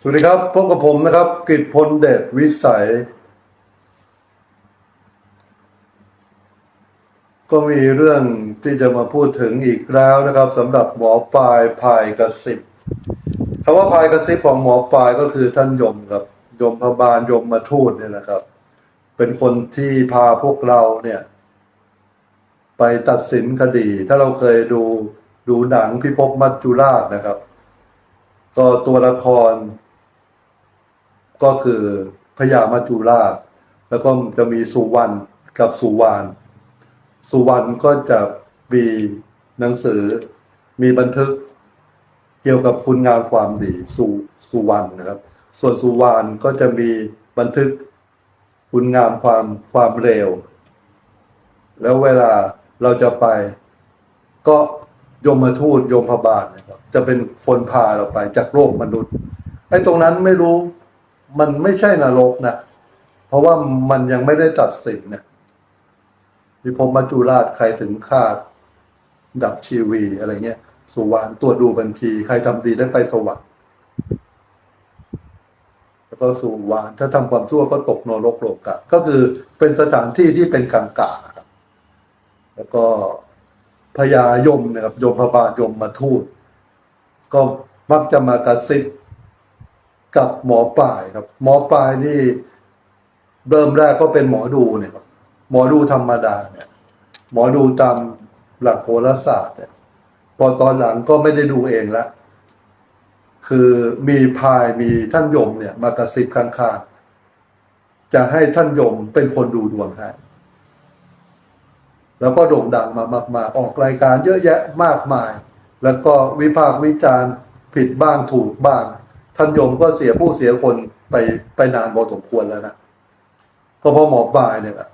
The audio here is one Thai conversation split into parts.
สวัสดีครับ พบกับผมนะครับกฤษพลเดชวิสัย ก็มีเรื่องที่จะมาพูดถึงอีกแล้วนะครับสำหรับหมอปลายพายกระสิบคำว่าพายกระซิบของหมอปลายก็คือท่านยมครับ ยมพบาลยมมาทูตเนี่ยนะครับ เป็นคนที่พาพวกเราเนี่ย ไปตัดสินคดี ถ้าเราเคยดูดูหนังพิภพมัจจุราชนะครับ ก็ตัวละคร ก็คือพญามัจจุราช แล้วก็จะมีสุวรรณกับสุวรรณสุวรรณก็จะมีหนังสือมีบันทึกเกี่ยวกับคุณงามความดีสุสุวรรณนะครับ ส่วนสุวรรณก็จะมีบันทึกคุณงามความความเร็ว แล้วเวลาเราจะไป ก็ยมทูตยมพบาลนะครับ จะเป็นคนพาเราไปจากโลกมนุษย์ไอ้ตรงนั้นไม่รู้ มันไม่ใช่นรกนะ เพราะว่ามันยังไม่ได้ตัดสินนะพิภพมัจจุราชใครถึงคาด ดับชีวีอะไรเงี้ย สุวรรณตรวจดูบัญชี ใครทำดีได้ไปสวรรค์แล้วก็สุวรรณถ้าทำความชั่วก็ตกนรกโลกะ ก็คือเป็นสถานที่ที่เป็นกลางกาครับแล้วก็พญายมนะครับยมพบาลยมมาทูต ก็มักจะมากระซิบ กับหมอปลายครับ หมอปลายนี่เริ่มแรกก็เป็นหมอดูเนี่ยครับ หมอดูธรรมดาเนี่ย หมอดูตามหลักโหราศาสตร์เนี่ย พอตอนหลังก็ไม่ได้ดูเองละคือมีพายมีท่านยมเนี่ย มากระซิบข้างๆจะให้ท่านยมเป็นคนดูดวงให้แล้วก็โด่งดังมามากๆออกรายการเยอะแยะมากมาย แล้วก็วิพากษ์วิจารณ์ผิดบ้างถูกบ้าง ท่านยมก็เสียผู้เสียคนไปไปนานพอสมควรแล้วนะก็พราะหมอปลายเนี่ยแหละ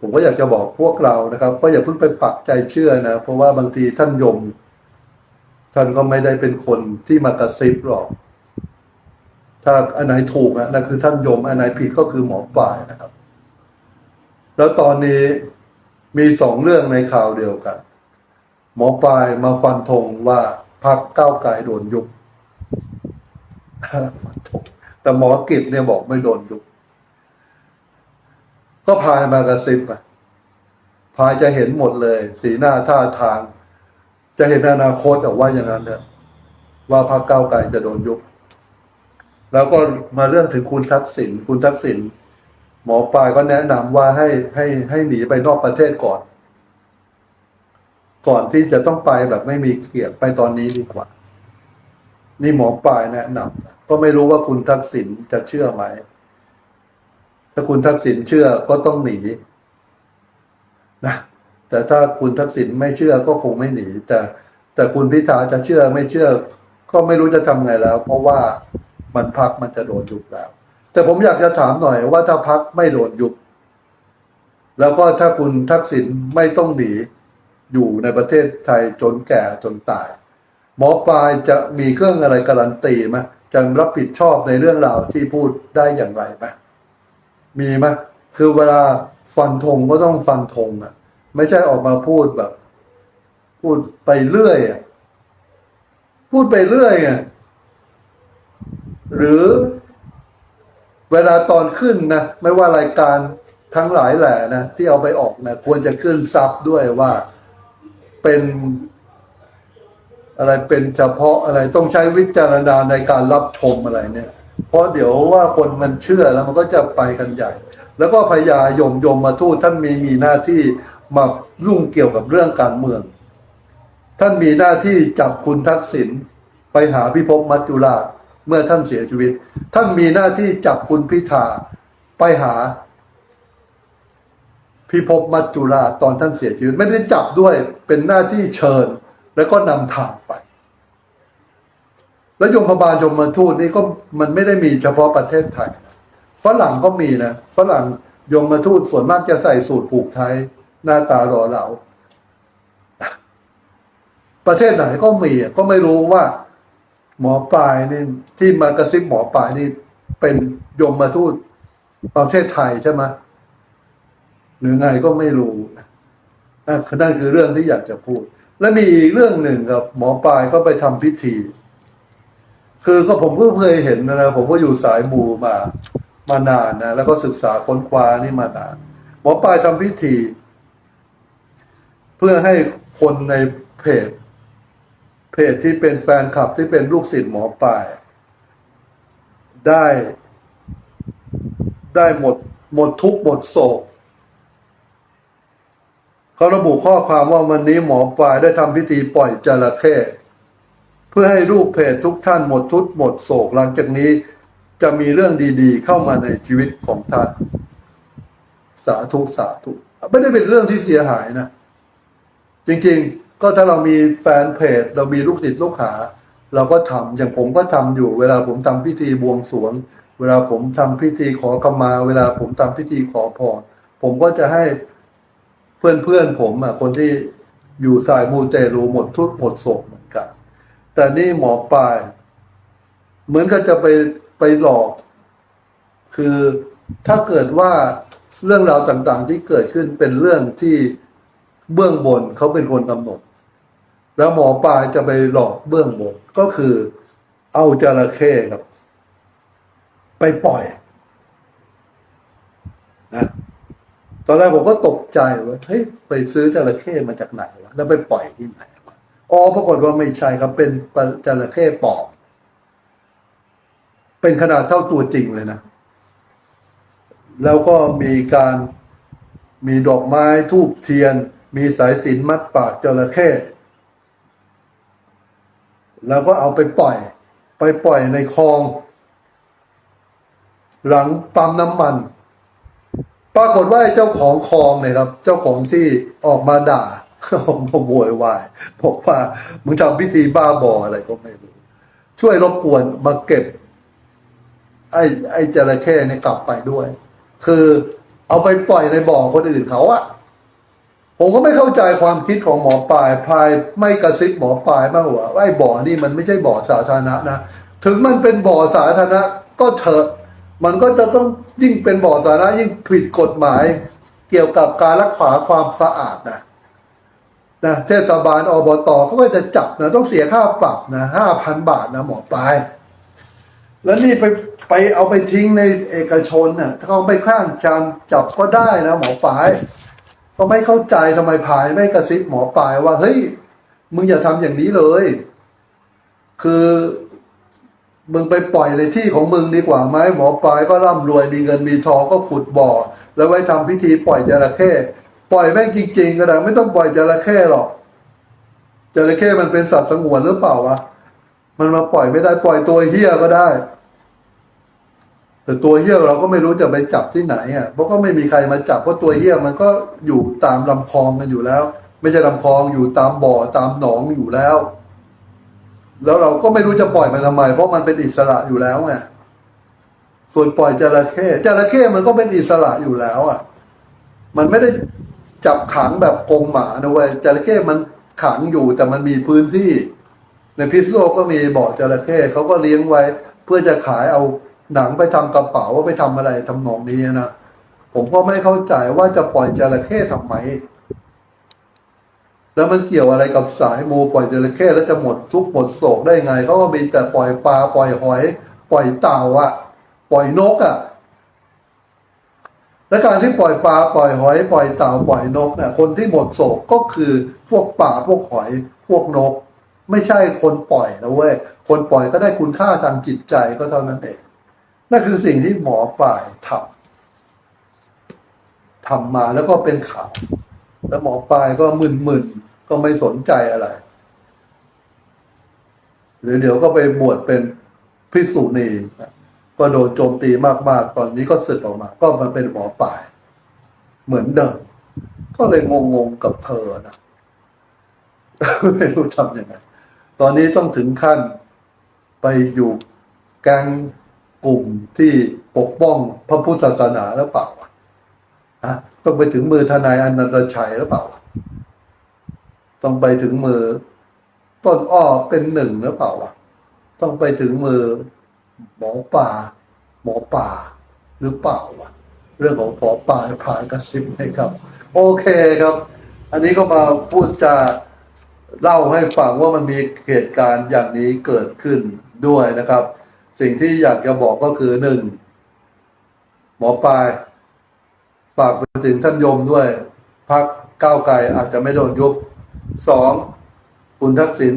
ผมก็อยากจะบอกพวกเรานะครับ ก็อย่าเพิ่งไปปักใจเชื่อนะ เพราะว่าบางทีท่านยม ท่านก็ไม่ได้เป็นคนที่มากระซิบหรอก ถ้าอันไหนถูกนะนั่นคือท่านยม อันไหนผิดก็คือหมอปลายนะครับ แล้วตอนนี้มีสองเรื่องในข่าวเดียวกัน หมอปลายมาฟันธงว่าพักก้าวไกลโดนยุบ แต่หมอกิจเนี่ยบอกไม่โดนยุบก็พายมากระซิบอะพายจะเห็นหมดเลย สีหน้าท่าทาง จะเห็นอนาคตอะว่าอย่างนั้นเถอะว่าพรรคก้าวไกลจะโดนยุบแล้วก็มาเรื่องถึงคุณทักษิณคุณทักษิณหมอปลายก็แนะนำว่าให้ให้ให้หนีไปนอกประเทศก่อน ก่อนที่จะต้องไปแบบไม่มีเกียรติไปตอนนี้ดีกว่า นี่หมอปลายแนะนำก็ไม่รู้ว่าคุณทักษิณจะเชื่อไหม ถ้าคุณทักษิณเชื่อก็ต้องหนีนะแต่ถ้าคุณทักษิณไม่เชื่อก็คงไม่หนี แต่แต่คุณพิธาจะเชื่อไม่เชื่อ ก็ไม่รู้จะทำไงแล้ว เพราะว่ามันพักมันจะโดนยุบแล้ว แต่ผมอยากจะถามหน่อยว่าถ้าพักไม่โดนยุบแล้วก็ถ้าคุณทักษิณไม่ต้องหนีอยู่ในประเทศไทยจนแก่จนตาย หมอปลายจะมีเครื่องอะไรการันตีไหมจะรับผิดชอบในเรื่องราวที่พูดได้อย่างไรไหมมีไหมคือเวลาฟันธงก็ต้องฟันธงอะ ไม่ใช่ออกมาพูดแบบ พูดไปเรื่อยอะพูดไปเรื่อยอะหรือเวลาตอนขึ้นนะไม่ว่ารายการทั้งหลายแหละนะที่เอาไปออกนะควรจะขึ้นซับด้วยว่าเป็น อะไรเป็นเฉพาะอะไรต้องใช้วิจารณญาณในการรับชมอะไรเนี่ย เพราะเดี๋ยวว่าคนมันเชื่อแล้วมันก็จะไปกันใหญ่ แล้วก็พญายมยมมาทูตท่านมีมีหน้าที่มายุ่งเกี่ยวกับเรื่องการเมือง ท่านมีหน้าที่จับคุณทักษิณไปหาพิภพมัจจุราชเมื่อท่านเสียชีวิต ท่านมีหน้าที่จับคุณพิธาไปหาพิภพมัจจุราชตอนท่านเสียชีวิต ไม่ได้จับด้วยเป็นหน้าที่เชิญ แล้วก็นำทางไป แล้วยมพบาลยมมาทูตนี่ก็มันไม่ได้มีเฉพาะประเทศไทยนะฝรั่งก็มีนะฝรั่งยมมาทูตส่วนมากจะใส่สูตรผูกไทย หน้าตาหล่อเหลาประเทศไหนก็มีก็ไม่รู้ว่า หมอปลายนี่ที่มากระซิบหมอปลายนี่เป็นยมมาทูตประเทศไทยใช่ไหมหรือไงก็ไม่รู้นั่นคือเรื่องที่อยากจะพูด และมีอีกเรื่องหนึ่งครับ หมอปลายก็ไปทำพิธี คือก็ผมก็เคยเห็นนะผมก็อยู่สายมูมามานานนะแล้วก็ศึกษาค้นคว้านี่มานาน หมอปลายทำพิธี เพื่อให้คนในเพจ เพจที่เป็นแฟนคลับที่เป็นลูกศิษย์หมอปลาย ได้ ได้หมด หมดทุกข์หมดโศก เขาระบุข้อความว่าวันนี้หมอปลายได้ทำพิธีปล่อยจระเข้เพื่อให้ลูกเพจทุกท่านหมดทุกหมดโศกหลังจากนี้จะมีเรื่องดีๆ เข้ามาในชีวิตของท่าน สาธุสาธุไม่ได้เป็นเรื่องที่เสียหายนะ จริงๆ ก็ถ้าเรามีแฟนเพจ เรามีลูกศิษย์ลูกหา เราก็ทำอย่างผมก็ทำอยู่ เวลาผมทำพิธีบวงสรวง เวลาผมทำพิธีขอขมา เวลาผมทำพิธีขอพรผมก็จะให้ เพื่อนๆผมอะคนที่อยู่สายมูเตรูหมดทุกหมดโศกเหมือนกัน แต่นี่หมอปลาย เหมือนกับจะไปไปหลอก คือถ้าเกิดว่าเรื่องราวต่างๆ ที่เกิดขึ้นเป็นเรื่องที่เบื้องบนเขาเป็นคนกำหนด แล้วหมอปลายจะไปหลอกเบื้องบนก็คือเอาจระเข้ครับ ไปปล่อยนะ ตอนแรกผมก็ตกใจว่าเฮ้ยไปซื้อจระเข้มาจากไหนวะแล้วไปปล่อยที่ไหนวะอ๋อปรากฏว่าไม่ใช่ครับ เป็นจระเข้ปลอมเป็นขนาดเท่าตัวจริงเลยนะ แล้วก็มีการมีดอกไม้ทูบเทียน มีสายสินมัดปากจระเข้แล้วก็เอาไปปล่อย ไปปล่อยในคลอง หลังปั๊มน้ำมัน ปรากฏว่าเจ้าของคลองเนี่ยครับ เจ้าของที่ออกมาด่าออกมาโวยวายบอกว่ามึงทำพิธีบ้าบออะไรก็ไม่รู้ ช่วยรบกวนมาเก็บ ไอ้ไอ้จระเข้เนี่ยกลับไปด้วย คือเอาไปปล่อยในบ่อคนอื่นเขาอะผมก็ไม่เข้าใจความคิดของหมอปลายพายไม่กระซิบหมอปลายมากว่าไอ้บ่อนี่มันไม่ใช่บ่อสาธารณะนะ ถึงมันเป็นบ่อสาธารณะก็เถอะ มันก็จะต้องยิ่งเป็นบ่อสาธารณะยิ่งผิดกฎหมาย เกี่ยวกับการรักษาความสะอาดนะนะเทศบาลอบตเขาก็จะจับนะต้องเสียค่าปรับนะห้าพันบาทนะหมอปลายแล้วนี่ไปไปเอาไปทิ้งในเอกชนน่ะถ้าเขาไม่ข้างจามจับก็ได้นะหมอปลายก็ไม่เข้าใจทำไมพายไม่กระซิบหมอปลายว่าเฮ้ยมึงอย่าทำอย่างนี้เลย คือ มึงไปปล่อยในที่ของมึงดีกว่าไหมหมอปลายก็ร่ำรวยมีเงินมีทองก็ขุดบ่อ แล้วไว้ทำพิธีปล่อยจระเข้ปล่อยแม่งจริง ๆ ก็ได้ไม่ต้องปล่อยจระเข้หรอกจระเข้มันเป็นสัตว์สงวนหรือเปล่าวะมันมาปล่อยไม่ได้ปล่อยตัวเฮี้ยก็ได้ แต่ตัวเหี้ยเราก็ไม่รู้จะไปจับที่ไหนอะเพราะก็ไม่มีใครมาจับเพราะตัวเหี้ยมันก็อยู่ตามลำคลองกันอยู่แล้ว ไม่ใช่ลำคลองอยู่ตามบ่อตามหนองอยู่แล้ว แล้วเราก็ไม่รู้จะปล่อยมันทำไม เพราะมันเป็นอิสระอยู่แล้วไงส่วนปล่อยจระเข้จระเข้มันก็เป็นอิสระอยู่แล้ว อะ มันไม่ได้จับขังแบบกรงหมานะเว้ยจระเข้มันขังอยู่แต่มันมีพื้นที่ ในพิษโลกก็มีบ่อจระเข้เขาก็เลี้ยงไว้ เพื่อจะขายเอาหนังไปทำกระเป๋าไปทำอะไรทำนองนี้นะผมก็ไม่เข้าใจว่าจะปล่อยจระเข้ทำไม แล้วมันเกี่ยวอะไรกับสายมูปล่อยจระเข้แล้วจะหมดทุกหมดโศกได้ไงเขาก็มีแต่ปล่อยปลาปล่อยหอย ปล่อยเต่าอะปล่อยนกอะและการที่ปล่อยปลาปล่อยหอย ปล่อยเต่าปล่อยนกเนี่ยคนที่หมดโศกก็คือพวกป่าพวกหอย พวกนก ไม่ใช่คนปล่อยนะเว้ยคนปล่อยก็ได้คุณค่าทางจิตใจก็เท่านั้นเองนั่นคือสิ่งที่หมอป่ายทำทำมาแล้วก็เป็นข่าว แล้วหมอปลายก็มึนๆก็ไม่สนใจอะไร หรือเดี๋ยวก็ไปบวชเป็นพิสุณีก็โดนโจมตีมากๆ ตอนนี้ก็สึกออกมา ก็มาเป็นหมอปลาย เหมือนเดิม ก็เลยงงๆกับเธอนะไม่รู้ทำยังไง ตอนนี้ต้องถึงขั้นไปอยู่แกงกลุ่มที่ปกป้องพระพุทธศาสนาแล้วเปล่าะต้องไปถึงมือทนายอนันตชัยหรือเปล่า ต้องไปถึงมือ ต้นอ้อเป็นหนึ่งหรือเปล่าต้องไปถึงมือหมอป่า หมอป่า หรือเปล่าวะเรื่องของหมอป่าผ่ายกระซิบนะครับ โอเคครับ อันนี้ก็มาพูดจาเล่าให้ฟังว่ามันมีเหตุการณ์อย่างนี้เกิดขึ้นด้วยนะครับ สิ่งที่อยากจะบอกก็คือหนึ่งหมอปลาย ฝากไปถึงท่านยมด้วยพักก้าวไกลอาจจะไม่โดนยุบสองคุณทักษิณ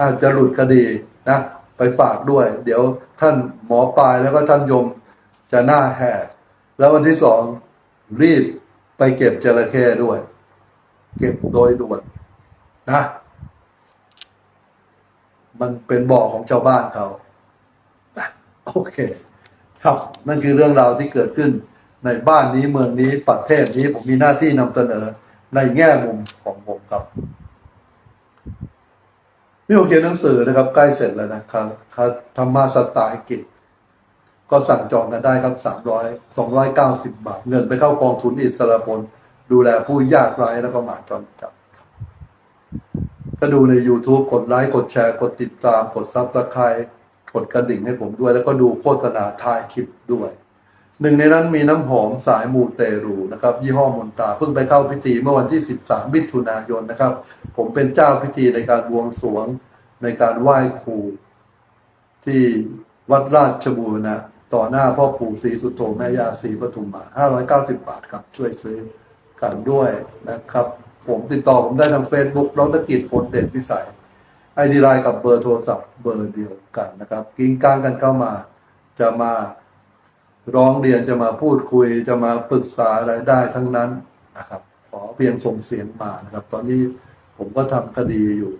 อาจจะหลุดคดีนะ ไปฝากด้วย เดี๋ยวท่านหมอปลายแล้วก็ท่านยมจะหน้าแหกแล้ววันที่สองรีบไปเก็บจระเข้ด้วย เก็บโดยด่วนนะ มันเป็นบ่อของชาวบ้านเขาโอเค ครับนั่นคือเรื่องราวที่เกิดขึ้น ในบ้านนี้เมืองนี้ประเทศนี้ผมมีหน้าที่นำเสนอในแง่มุมของผมครับนี่ผมเขียนหนังสือนะครับ ใกล้เสร็จแล้วนะครับธรรมะสไตล์กฤษก็สั่งจองกันได้ครับสามร้อยสองร้อยเก้าสิบบาท เงินไปเข้ากองทุนอิสระพลดูแลผู้ยากไร้แล้วก็หมาจรจัดครับถ้าดูใน YouTube กดไลค์กดแชร์กดติดตาม กดซับสไครต์กดกระดิ่งให้ผมด้วย แล้วก็ดูโฆษณาท้ายคลิปด้วย หนึ่งในนั้นมีน้ำหอมสายมูเตรูนะครับ ยี่ห้อมนตาเพิ่งไปเข้าพิธีเมื่อวันที่ 13 มิถุนายนนะครับ ผมเป็นเจ้าพิธีในการบวงสรวงในการไหว้ครู ที่วัดราชบูรณะต่อหน้าพ่อปู่ศรีสุโธแม่ย่าศรีปทุมมา590 บาทครับ ช่วยซื้อกันด้วยนะครับ ผมติดต่อผมได้ทาง Facebook ดรกิจพลเด่นพิสัยไอดีไลน์กับเบอร์โทรศัพท์เบอร์เดียวกันนะครับ กิ้งก้างกันเข้ามาจะมา ร้องเรียนจะมาพูดคุยจะมาปรึกษาอะไรได้ทั้งนั้นนะครับขอเพียงส่งเสียงมานะครับ ตอนนี้ผมก็ทำคดีอยู่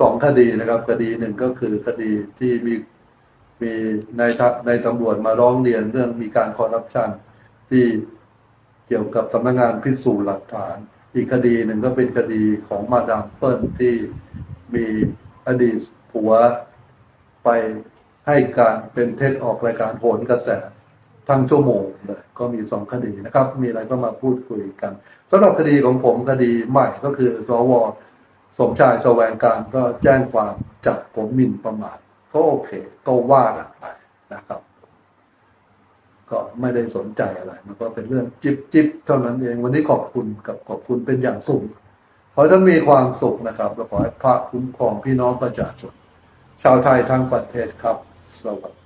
สองคดีนะครับ คดีหนึ่งก็คือคดีที่มีมีนายทัพในตำรวจมาร้องเรียนเรื่องมีการคอร์รัปชันที่เกี่ยวกับสำนักงานพิสูจน์หลักฐาน อีกคดีหนึ่งก็เป็นคดีของมาดามเปิ้ลที่มีอดีตผัวไปให้การเป็นเท็จออกรายการโหนกระแส ทั้งชั่วโมงเลยก็มีสองคดีนะครับ มีอะไรก็มาพูดคุยกันสำหรับคดีของผมคดีใหม่ก็คือสวสมชายแสวงการก็แจ้งความจับผมหมิ่นประมาทก็โอเค ก็ว่ากันไปนะครับ ก็ไม่ได้สนใจอะไร มันก็เป็นเรื่องจิบจิบเท่านั้นเอง วันนี้ขอบคุณกับขอบคุณเป็นอย่างสูงขอท่านมีความสุขนะครับและขอให้พระคุ้มครองพี่น้องประชาชนชาวไทยทั้งประเทศครับ สวัสดี